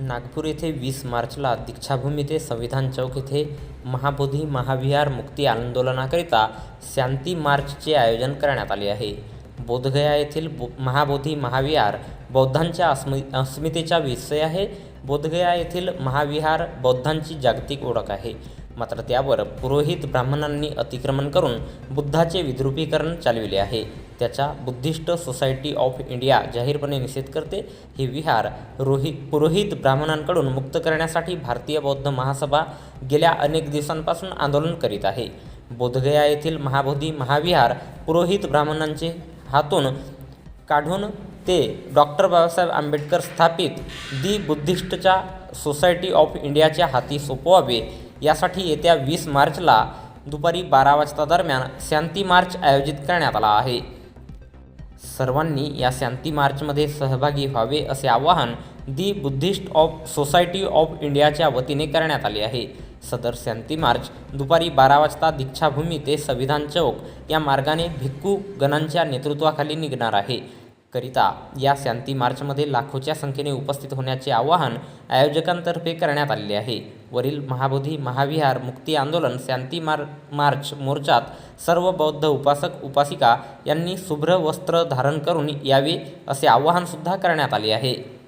नागपूर येथे वीस मार्चला दीक्षाभूमी ते संविधान चौक येथे महाबोधी महाविहार मुक्ती आंदोलनाकरिता शांती मार्चचे आयोजन करण्यात आले आहे. बोधगया येथील बो महाबोधी महाविहार बौद्धांच्या अस्मि अस्मितेचा विषय आहे. बोधगया येथील महाविहार बौद्धांची जागतिक ओळख आहे. मात्र त्यावर पुरोहित ब्राह्मणांनी अतिक्रमण करून बुद्धाचे विद्रुपीकरण चालविले आहे. त्याच्या बुद्धिस्ट सोसायटी ऑफ इंडिया जाहीरपणे निषेध करते. हे विहार रोहित पुरोहित ब्राह्मणांकडून मुक्त करण्यासाठी भारतीय बौद्ध महासभा गेल्या अनेक दिवसांपासून आंदोलन करीत आहे. बोधगया येथील महाबोधी महाविहार पुरोहित ब्राह्मणांचे हातून काढून ते डॉक्टर बाबासाहेब आंबेडकर स्थापित दी बुद्धिस्टच्या सोसायटी ऑफ इंडियाच्या हाती सोपवावे. यासाठी येत्या वीस मार्चला दुपारी बारा वाजता दरम्यान शांती मार्च आयोजित करण्यात आला आहे. सर्वांनी या शांती मार्चमध्ये सहभागी व्हावे असे आवाहन the Buddhist of society of इंडियाच्या वतीने करण्यात आले आहे. सदर शांती मार्च दुपारी बारा वाजता दीक्षाभूमी ते संविधान चौक या मार्गाने भिक्खू गणांच्या नेतृत्वाखाली निघणार आहे. करिता या शांती मार्चमध्ये लाखोच्या संख्येने उपस्थित होण्याचे आवाहन आयोजकांतर्फे करण्यात आलेले आहे. वरील महाबोधी महाविहार मुक्ती आंदोलन शांती मार मार्च मोर्चात सर्व बौद्ध उपासक उपासिका यांनी शुभ्र वस्त्र धारण करून यावे असे आवाहनसुद्धा करण्यात आले आहे.